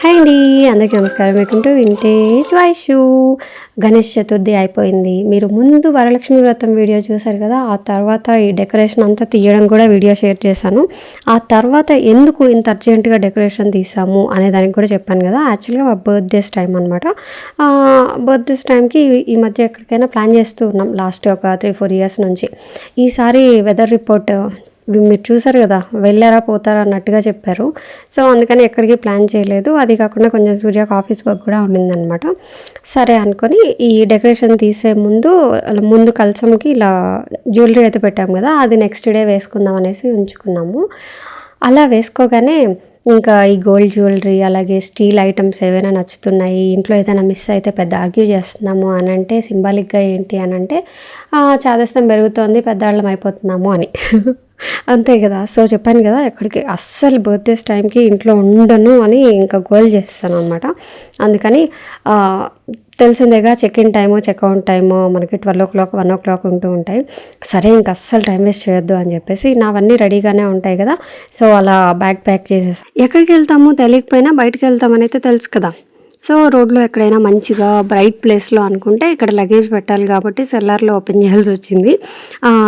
Hi అండి అందరికీ నమస్కారం. Welcome to vintage voice Ganesh Chaturthi అయిపోయింది. మీరు ముందు వరలక్ష్మి వ్రతం వీడియో చూశారు కదా ఆ తర్వాత ఈ డెకరేషన్ అంతా తీయడం కూడా వీడియో షేర్ చేశాను. ఆ తర్వాత ఎందుకు ఇంత అర్జెంటుగా డెకరేషన్ తీసాము అనే దానికి కూడా చెప్పాను కదా యాక్చువల్గా మా బర్త్డేస్ టైం అనమాట బర్త్డేస్ టైంకి ఈ మధ్య ఎక్కడికైనా ప్లాన్ చేస్తూ ఉన్నాం లాస్ట్ ఒక త్రీ ఫోర్ ఇయర్స్ నుంచి. ఈసారి వెదర్ రిపోర్ట్ మీరు చూసారు కదా వెళ్ళారా పోతారా అన్నట్టుగా చెప్పారు. సో అందుకని ఎక్కడికి ప్లాన్ చేయలేదు. అది కాకుండా కొంచెం సూర్యకు ఆఫీస్ వర్క్ కూడా ఉండిందనమాట సరే అనుకొని ఈ డెకరేషన్ తీసే ముందు అలా ముందు కలసంకి ఇలా జ్యువెలరీ అయితే పెట్టాము కదా అది నెక్స్ట్ డే వేసుకుందాం అనేసి ఉంచుకున్నాము. అలా వేసుకోగానే ఇంకా ఈ గోల్డ్ జ్యువెలరీ అలాగే స్టీల్ ఐటమ్స్ ఏవైనా నచ్చుతున్నాయి ఇంట్లో ఏదైనా మిస్ అయితే పెద్ద ఆర్గ్యూ చేస్తున్నాము అని అంటే సింబాలిక్గా ఏంటి అని అంటే చాదస్తం పెరుగుతోంది పెద్దవాళ్ళం అయిపోతున్నాము అని. అంతే కదా. సో చెప్పాను కదా ఎక్కడికి అస్సలు బర్త్డేస్ టైంకి ఇంట్లో ఉండను అని ఇంకా గోల్ చేస్తాను అనమాట అందుకని తెలిసిందేగా check in time checkout time మనకి twelve o'clock one o'clock ఉంటూ ఉంటాయి. సరే ఇంక అస్సలు టైం వేస్ట్ చేయొద్దు అని చెప్పేసి నావన్నీ రెడీగానే ఉంటాయి కదా. సో అలా బ్యాగ్ ప్యాక్ చేసేసి. ఎక్కడికి వెళ్తాము తెలియకపోయినా బయటకు వెళ్తామని అయితే తెలుసు కదా. సో రోడ్లో ఎక్కడైనా మంచిగా బ్రైట్ ప్లేస్లో అనుకుంటే ఇక్కడ లగేజ్ పెట్టాలి కాబట్టి సెల్లార్లో ఓపెన్ చేయాల్సి వచ్చింది.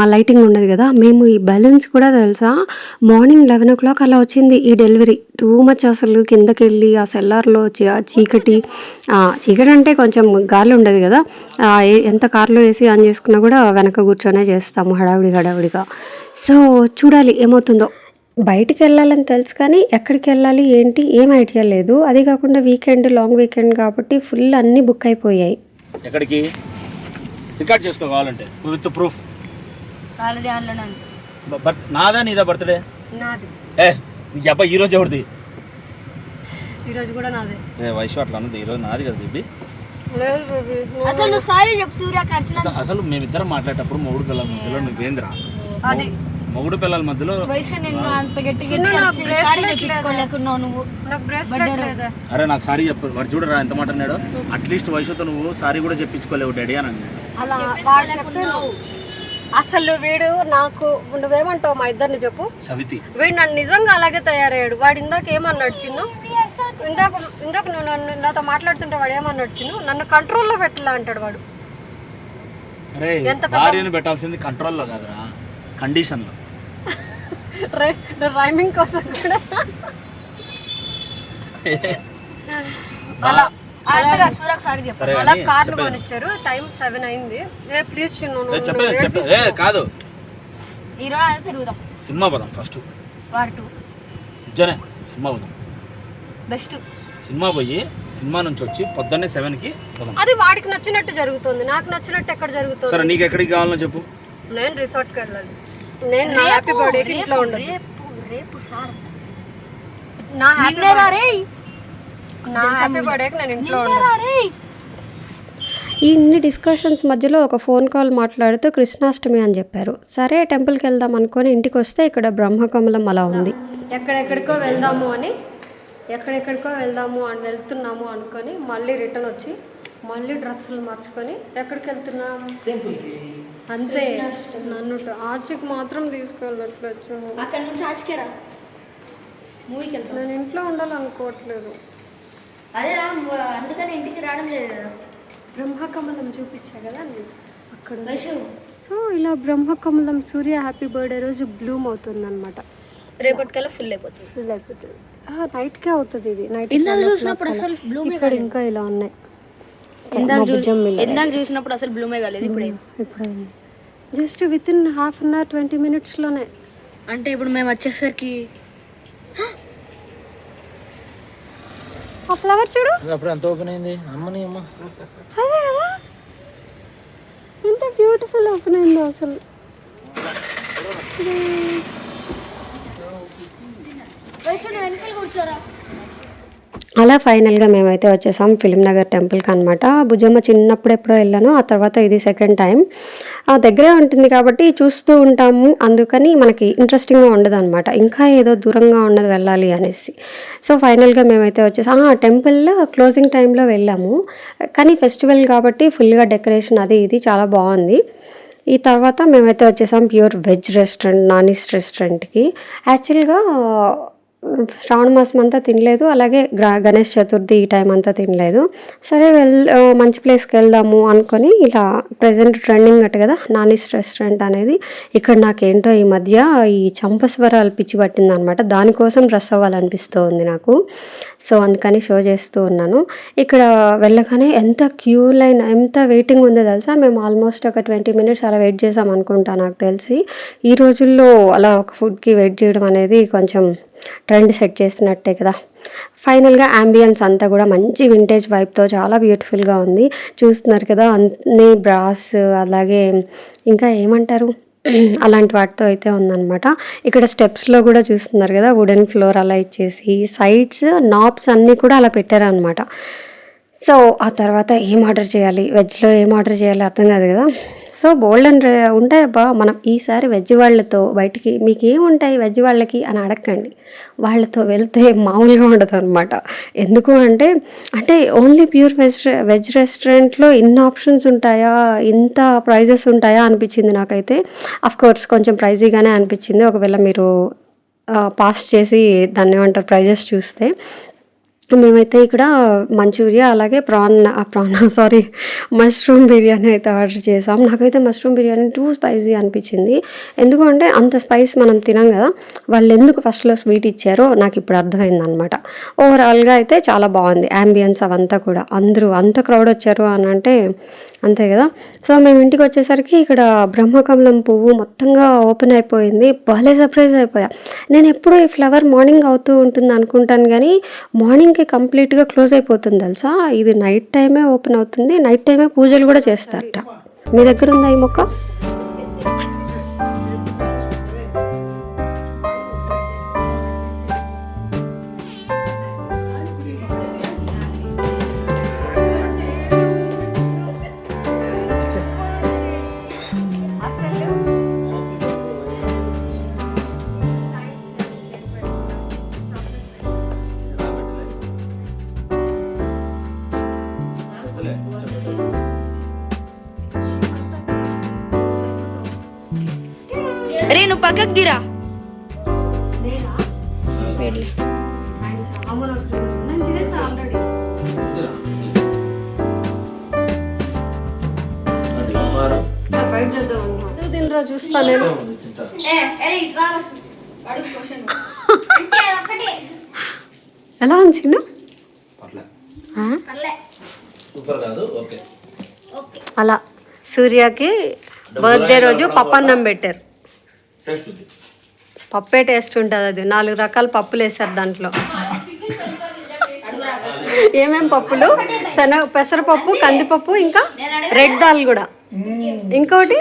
లైటింగ్ ఉండదు కదా. మేము ఈ బ్యాలెన్స్ కూడా తెలుసా? మార్నింగ్ లెవెన్ ఓ క్లాక్ అలా వచ్చింది ఈ డెలివరీ. టూ మచ్ అసలు కిందకి వెళ్ళి ఆ సెల్లార్లో ఆ చీకటి చీకటి అంటే కొంచెం గాలి ఉండదు కదా. ఏ- ఎంత కార్లో వేసి ఆన్ చేసుకున్నా కూడా వెనక కూర్చొనే చేస్తాము హడావిడి హడావిడిగా. సో చూడాలి ఏమవుతుందో. బయటికి వెళ్ళాలని తెలుసు కానీ ఎక్కడికి వెళ్ళాలి ఏంటి ఏం ఐడియా లేదు. అది కాకుండా వీకెండ్ లాంగ్ వీకెండ్ కాబట్టి ఫుల్ అన్నీ బుక్ అయిపోయాయి. ఎక్కడికి? రికార్డ్ చేసుకో కావాలంటే. విత్ ప్రూఫ్ ఆల్రెడీ ఆన్లోనే ఉంది. బర్త్ నాదా నీదా బర్త్డే? నాది. ఏ నీ అబ్బాయి ఈ రోజు ఎవరిది? ఈరోజు కూడా నాదే. ఏ వయసు అట్లా అన్నది. ఈ రోజు నాది కదా బేబీ. లేదు బేబీ అసలు నువ్వు సారీ చెప్పు సూర్య ఖర్చున అసలు- మేమిద్దరం మాట్లాడేటప్పుడు మొగుడు పిల్లల నువ్వేంద్రా? అది. మొగుడు పిల్లల మధ్యలో అరే నాకు సారీ చెప్పు. వాడు చూడరా ఎంత మాట అన్నాడు. అట్లీస్ట్ వయసుతో నువ్వు సారీ కూడా చెప్పించుకోలేవు డాడీ అని అన్నాడు. అలా వాడు చెప్తే. అసలు వీడు నాకు నువ్వేమంటావు మా ఇద్దరిని చెప్పు? సవితి. వీడు నన్ను నిజంగా అలాగే తయారయ్యాడు. వాడు ఇందాక ఏమన్నాడు చిన్ను? ఇందాక ఇందాక నువ్వు నన్ను నాతో మాట్లాడుతుంటే వాడు ఏమన్నాడు చిన్ను? నన్ను కంట్రోల్లో పెట్టలా అంటాడు వాడు. భార్యను పెట్టాల్సింది కంట్రోల్లో కాదురా. కండిషన్లో రైమింగ్ కోసం కూడా. అలా అంతగా సారీ సరే అలా కార్లు. కొనిచ్చారు. టైం సెవెన్ అయింది. ఏ ప్లీజ్ చిన్ను ఏ. కాదు. ఈ రోజు అయితే తిరుగుదాం. సినిమా పోదాం ఫస్ట్ వార్ టూ జనే సినిమా పోదాం. బెస్ట్ సినిమా పోయి సినిమా నుంచి వచ్చి పొద్దున్నే సెవెన్కి పోదాం. అది వాడికి నచ్చినట్టు జరుగుతుంది. నాకు నచ్చినట్టు ఎక్కడ సరే జరుగుతుంది నీకు ఎక్కడికి కావాలో చెప్పు. నేను రిసార్ట్కి వెళ్ళాలి. నేను నా హ్యాపీ బర్త్డేకి ఇంట్లో ఉండదు రేపు రేపు సార్. నా హ్యాపీ నా హ్యాపీ బర్త్డేకి నేను ఇంట్లో ఉండదు ఈ ఇన్ని డిస్కషన్స్ మధ్యలో ఒక ఫోన్ కాల్ మాట్లాడుతూ కృష్ణాష్టమి అని చెప్పారు. సరే టెంపుల్కి వెళ్దాం అనుకొని ఇంటికి వస్తే ఇక్కడ బ్రహ్మకమలం అలా ఉంది. ఎక్కడెక్కడికో వెళ్దాము అని ఎక్కడెక్కడికో వెళ్దాము అని వెళ్తున్నాము అనుకొని మళ్ళీ రిటర్న్ వచ్చి మళ్ళీ డ్రెస్సులు మార్చుకొని ఎక్కడికి వెళ్తున్నాం అంతే. నన్ను ఆచికి మాత్రం తీసుకెళ్ళట్లేదు. అక్కడ నుంచి ఆచికేరా మూవీకి వెళ్తాం నేను ఇంట్లో ఉండాలనుకోవట్లేదు. అదేరా మ- అందుకని ఇంటికి రావడం లేదు కదా. బ్రహ్మకమలం చూపించా కదా అక్కడ. సో ఇలా బ్రహ్మకమలం సూర్య హ్యాపీ బర్త్డే రోజు బ్లూమ్ అవుతుంది అనమాట రేపటికల్లా ఫుల్ అయిపోతుంది. ఫుల్ అయిపోతుంది. నైట్కే అవుతుంది ఇది. నైట్ ఇందాక చూసినప్పుడు అసలు బ్లూమే ఇక్కడ ఇంకా ఇలా ఉన్నాయి. ఇందాక చూసినప్పుడు అసలు బ్లూమే కాలేదు ఇప్పుడు. ఇప్పుడు just within half an hour twenty మినిట్స్లోనే అంటే ఇప్పుడు మేము వచ్చేసరికి ఆ ఫ్లవర్ చూడు. అప్పుడు ఎంత ఓపెన్ అయింది? అమ్మని అమ్మ. అదే కదా. ఎంత బ్యూటిఫుల్ ఓపెన్ అయిందో అసలు. వెనకాల కూర్చోరా. అలా ఫైనల్గా మేమైతే వచ్చేసాం ఫిలిం నగర్ టెంపుల్కి అనమాట భుజమ్మ చిన్నప్పుడు ఎప్పుడో వెళ్ళాను ఆ తర్వాత ఇది సెకండ్ టైం ఆ దగ్గరే ఉంటుంది కాబట్టి చూస్తూ ఉంటాము. అందుకని మనకి ఇంట్రెస్టింగ్గా ఉండదు అనమాట ఇంకా ఏదో దూరంగా ఉన్నది వెళ్ళాలి అనేసి. సో ఫైనల్గా మేమైతే వచ్చేసాం. ఆ టెంపుల్లో క్లోజింగ్ టైంలో వెళ్ళాము. కానీ ఫెస్టివల్ కాబట్టి ఫుల్గా డెకరేషన్ అది ఇది చాలా బాగుంది. ఈ తర్వాత మేమైతే వచ్చేసాం pure veg restaurant non east రెస్టారెంట్కి యాక్చువల్గా శ్రావణ మాసం అంతా తినలేదు అలాగే గ్రా- గణేష్ చతుర్థి ఈ టైం అంతా తినలేదు. సరే వెల్ మంచి ప్లేస్కి వెళ్దాము అనుకొని ఇలా ప్రజెంట్ ట్రెండింగ్ అట్టు కదా నానిస్ రెస్టారెంట్ అనేది ఇక్కడ నాకేంటో ఈ మధ్య ఈ చంపస్వరాలు పిచ్చి పట్టింది అనమాట దానికోసం డ్రెస్ అవ్వాలనిపిస్తూ ఉంది నాకు. సో అందుకని షో చేస్తూ ఉన్నాను. ఇక్కడ వెళ్ళగానే ఎంత క్యూ లైన్ ఎంత వెయిటింగ్ ఉందో తెలుసా? మేము ఆల్మోస్ట్ ఒక ట్వంటీ మినిట్స్ అలా వెయిట్ చేసాం అనుకుంటా నాకు తెలిసి. ఈ రోజుల్లో అలా ఒక ఫుడ్కి వెయిట్ చేయడం అనేది కొంచెం ట్రెండ్ సెట్ చేసినట్టే కదా. ఫైనల్గా అంబియన్స్ అంతా కూడా మంచి వింటేజ్ వైబ్తో చాలా బ్యూటిఫుల్గా ఉంది. చూస్తున్నారు కదా అన్ని బ్రాస్ అలాగే ఇంకా ఏమంటారు? అలాంటి వాటితో అయితే ఉందన్నమాట. ఇక్కడ స్టెప్స్లో కూడా చూస్తున్నారు కదా వుడెన్ ఫ్లోర్ అలా ఇచ్చేసి సైడ్స్ నాబ్స్ అన్నీ కూడా అలా పెట్టారనమాట సో ఆ తర్వాత ఏం ఆర్డర్ చేయాలి? వెజ్లో ఏం ఆర్డర్ చేయాలి అర్థం కాదు కదా. సో బోల్డ్ అండ్ ఉంటాయి అబ్బా. మనం ఈసారి వెజ్ వాళ్ళతో బయటికి మీకు ఏముంటాయి ఉంటాయి వెజ్ వాళ్ళకి అని అడగండి వాళ్ళతో వెళ్తే మామూలుగా ఉండదు అనమాట ఎందుకు అంటే అంటే ఓన్లీ ప్యూర్ వెజ్ వెజ్ రెస్టారెంట్లో ఇన్ని ఆప్షన్స్ ఉంటాయా ఇంత ప్రైజెస్ ఉంటాయా అనిపించింది నాకైతే. కోర్స్ కొంచెం ప్రైజీగానే అనిపించింది. ఒకవేళ మీరు పాస్ చేసి దాన్ని ఏమంటారు ప్రైజెస్ చూస్తే. మేమైతే ఇక్కడ మంచూరియా అలాగే prawn prawn sorry mushroom biryani అయితే ఆర్డర్ చేసాం. నాకైతే మష్రూమ్ బిర్యానీ టూ స్పైసీ అనిపించింది. ఎందుకంటే అంత స్పైస్ మనం తినాం కదా వాళ్ళు ఎందుకు ఫస్ట్లో స్వీట్ ఇచ్చారో నాకు ఇప్పుడు అర్థమైంది అనమాట ఓవరాల్గా అయితే చాలా బాగుంది అంబియన్స్ అవంతా కూడా. అందరూ అంత క్రౌడ్ వచ్చారు అని అంటే అంతే కదా? సో మేము ఇంటికి వచ్చేసరికి ఇక్కడ బ్రహ్మకమలం పువ్వు మొత్తంగా ఓపెన్ అయిపోయింది. భలే సర్ప్రైజ్ అయిపోయా. నేను ఎప్పుడు ఈ ఫ్లవర్ మార్నింగ్ అవుతూ ఉంటుంది అనుకుంటాను కానీ మార్నింగ్కి కంప్లీట్గా క్లోజ్ అయిపోతుంది తెలుసా? ఇది నైట్ టైమే ఓపెన్ అవుతుంది. నైట్ టైమే పూజలు కూడా చేస్తారట. మీ దగ్గర ఉందా ఈ మొక్క? రే నువ్వు పక్కకు దిరా. దీనిలో చూస్తా నేను. ఎలా ఓకే. అలా. సూర్యకి బర్త్డే రోజు పప్పన్నం పెట్టారు. టెస్ట్ ఉంది. పప్పే టేస్ట్ ఉంటుంది అది. నాలుగు రకాల పప్పులు వేసారు దాంట్లో. ఏమేం పప్పులు? శనగ పెసరపప్పు కందిపప్పు ఇంకా రెడ్ దాల్ కూడా. ఇంకోటి?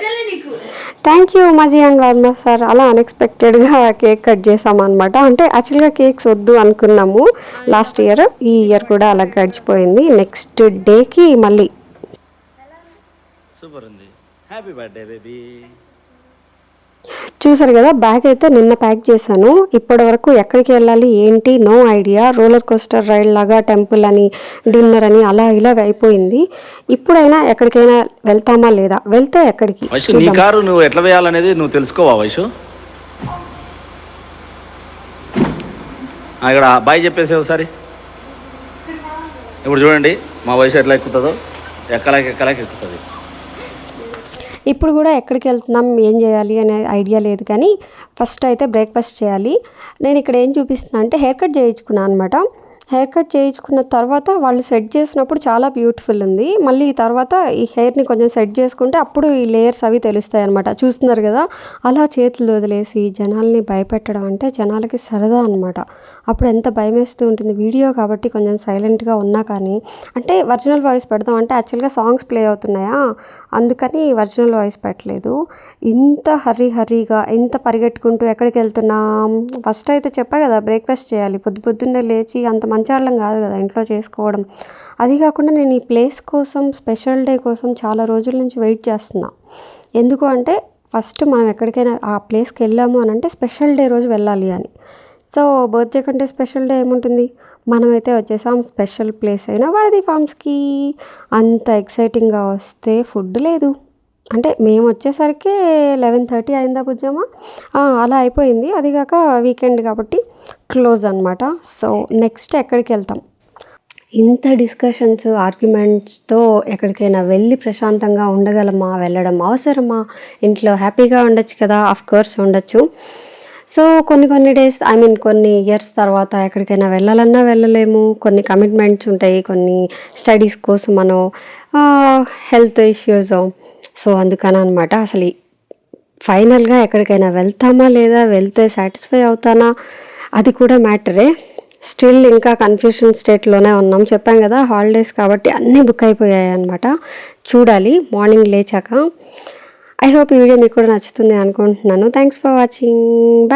థ్యాంక్ యూ మజీ అండ్ వర్మ సార్ అలా అన్ఎక్స్పెక్టెడ్గా కేక్ కట్ చేసాం అనమాట అంటే యాక్చువల్గా కేక్స్ వద్దు అనుకున్నాము. లాస్ట్ ఇయర్ ఈ ఇయర్ కూడా అలా గడిచిపోయింది. నెక్స్ట్ డేకి మళ్ళీ. సూపర్ ఉంది. హ్యాపీ బర్త్డే బేబీ చూసారు కదా బ్యాగ్ అయితే నిన్న ప్యాక్ చేశాను. ఇప్పటి వరకు ఎక్కడికి వెళ్ళాలి ఏంటి? No idea roller coaster ride లాగా టెంపుల్ అని డిన్నర్ అని అలా ఇలా అయిపోయింది. ఇప్పుడైనా ఎక్కడికైనా వెళ్తామా లేదా? వెళ్తే ఎక్కడికి? వైషు నీ కారు నువ్వు ఎట్లా వేయాలనేది నువ్వు తెలుసుకోవా వైషు? ఇక్కడ బాయ్ చెప్పేసి ఒకసారి. ఇప్పుడు చూడండి మా వయసు ఎట్లా ఎక్కుతుందో. ఎక్కలాకి ఎక్కలాకి ఎక్కుతుంది. ఇప్పుడు కూడా ఎక్కడికి వెళ్తున్నాం ఏం చేయాలి అనే ఐడియా లేదు కానీ ఫస్ట్ అయితే బ్రేక్ఫాస్ట్ చేయాలి. నేను ఇక్కడ ఏం చూపిస్తున్నా అంటే హెయిర్ కట్ చేయించుకున్నాను అనమాట హెయిర్ కట్ చేయించుకున్న తర్వాత వాళ్ళు సెట్ చేసినప్పుడు చాలా బ్యూటిఫుల్ ఉంది. మళ్ళీ తర్వాత ఈ హెయిర్ని కొంచెం సెట్ చేసుకుంటే అప్పుడు ఈ లేయర్స్ అవి తెలుస్తాయి అనమాట చూస్తున్నారు కదా అలా చేతులు వదిలేసి జనాల్ని భయపెట్టడం అంటే జనాలకి సరదా అనమాట అప్పుడు ఎంత భయం వేస్తూ ఉంటుంది. వీడియో కాబట్టి కొంచెం సైలెంట్గా ఉన్నా కానీ అంటే ఒరిజినల్ వాయిస్ పెడదాం అంటే యాక్చువల్గా సాంగ్స్ ప్లే అవుతున్నాయా? అందుకని ఒరిజినల్ వాయిస్ పెట్టలేదు. ఇంత హర్రీ హర్రీగా ఇంత పరిగెట్టుకుంటూ ఎక్కడికి వెళ్తున్నాం? ఫస్ట్ అయితే చెప్పా కదా బ్రేక్ఫాస్ట్ చేయాలి. పొద్దు పొద్దున్నే లేచి అంత మంచాళ్ళం కాదు కదా ఇంట్లో చేసుకోవడం. అది కాకుండా నేను ఈ ప్లేస్ కోసం స్పెషల్ డే కోసం చాలా రోజుల నుంచి వెయిట్ చేస్తున్నా. ఎందుకు అంటే ఫస్ట్ మనం ఎక్కడికైనా ఆ ప్లేస్కి వెళ్ళాము అని అంటే స్పెషల్ డే రోజు వెళ్ళాలి అని. సో బర్త్డే కంటే స్పెషల్ డే ఏముంటుంది? మనమైతే వచ్చేసాం స్పెషల్ ప్లేస్ అయినా వారధి ఫార్మ్స్కి అంత ఎక్సైటింగ్గా వస్తే ఫుడ్ లేదు. అంటే మేము వచ్చేసరికి లెవెన్ థర్టీ అయిందా బుజ్జమ్మ? అలా అయిపోయింది. అది కాక వీకెండ్ కాబట్టి క్లోజ్ అనమాట సో నెక్స్ట్ ఎక్కడికి వెళ్తాం? ఇంత డిస్కషన్స్ ఆర్గ్యుమెంట్స్తో ఎక్కడికైనా వెళ్ళి ప్రశాంతంగా ఉండగలమా? వెళ్ళడం అవసరమా? ఇంట్లో హ్యాపీగా ఉండొచ్చు కదా? ఆఫ్ కోర్స్ ఉండొచ్చు. సో కొన్ని కొన్ని డేస్ ఐ మీన్ కొన్ని ఇయర్స్ తర్వాత ఎక్కడికైనా వెళ్ళాలన్నా వెళ్ళలేము. కొన్ని కమిట్మెంట్స్ ఉంటాయి కొన్ని స్టడీస్ కోసం మనం హెల్త్ ఇష్యూస్ సో అందుకని అనమాట అసలు ఫైనల్గా ఎక్కడికైనా వెళ్తామా లేదా వెళ్తే సాటిస్ఫై అవుతానా? అది కూడా మ్యాటరే స్టిల్ ఇంకా కన్ఫ్యూషన్ స్టేట్లోనే ఉన్నాం. చెప్పాం కదా హాలిడేస్ కాబట్టి అన్నీ బుక్ అయిపోయాయి అనమాట చూడాలి మార్నింగ్ లేచాక. ఐ హోప్ ఈ వీడియో మీకు కూడా నచ్చుతుంది అనుకుంటున్నాను. Thanks for watching bye